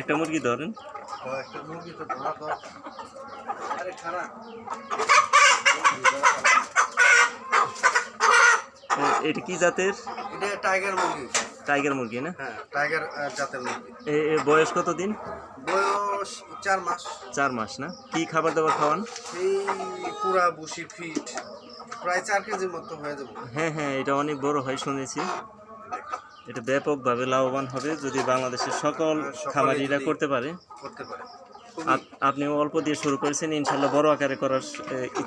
একটা মুরগি ধরেন একটা মুরগি তো ধরা। দর আরে খানা এটা কি জাতের? এটা টাইগার মুরগি টাইগার মুরগি না? হ্যাঁ টাইগার জাতের মুরগি বয়স কত দিন বয়স চার মাস চার মাস না? কি খাবার দাবার খাওয়ান? এই পুরা বুসি ফিট। প্রায় চার কেজির মতো হয়ে যাবে। হ্যাঁ হ্যাঁ এটা অনেক বড় হয় শুনেছি। এটা ব্যাপকভাবে লাভবান হবে যদি বাংলাদেশের সকল খামারিরা করতে পারে। করতে পারে। আপ- আপনিও অল্প দিয়ে শুরু করেছেন ইনশাল্লাহ বড় আকারে করার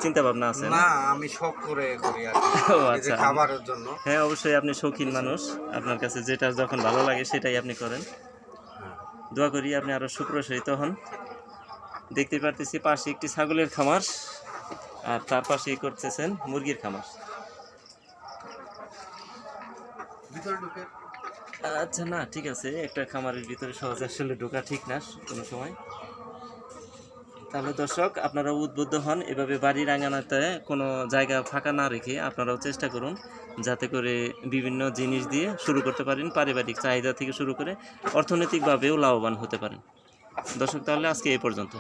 চিন্তা ভাবনা আছে? না? আমি শখ করে করি ও আচ্ছা। খাবারের জন্য। হ্যাঁ অবশ্যই আপনি শৌখিন মানুষ। আপনার কাছে যেটা যখন ভালো লাগে সেটাই আপনি করেন। হ্যাঁ। দোয়া করি আপনি আরও সুপ্রসারিত হন। দেখতে পারতেছি পাশে একটি ছাগলের খামার আর তার পাশেই করতেছেন মুরগির খামার। ভিতরে ঢুকে। আচ্ছা না, ঠিক আছে, একটা খামারের ভিতরে সহজে আসলে ঢোকা ঠিক না, কোনো সময়। তাহলে দর্শক, আপনারা উদ্বুদ্ধ হন, এভাবে বাড়ির আঙানাতে কোনো জায়গা ফাঁকা না রেখে আপনারাও চেষ্টা করুন, যাতে করে বিভিন্ন জিনিস দিয়ে শুরু করতে পারেন, পারিবারিক চাহিদা থেকে শুরু করে অর্থনৈতিকভাবেও লাভবান হতে পারেন। দর্শক, তাহলে আজকে এই পর্যন্ত।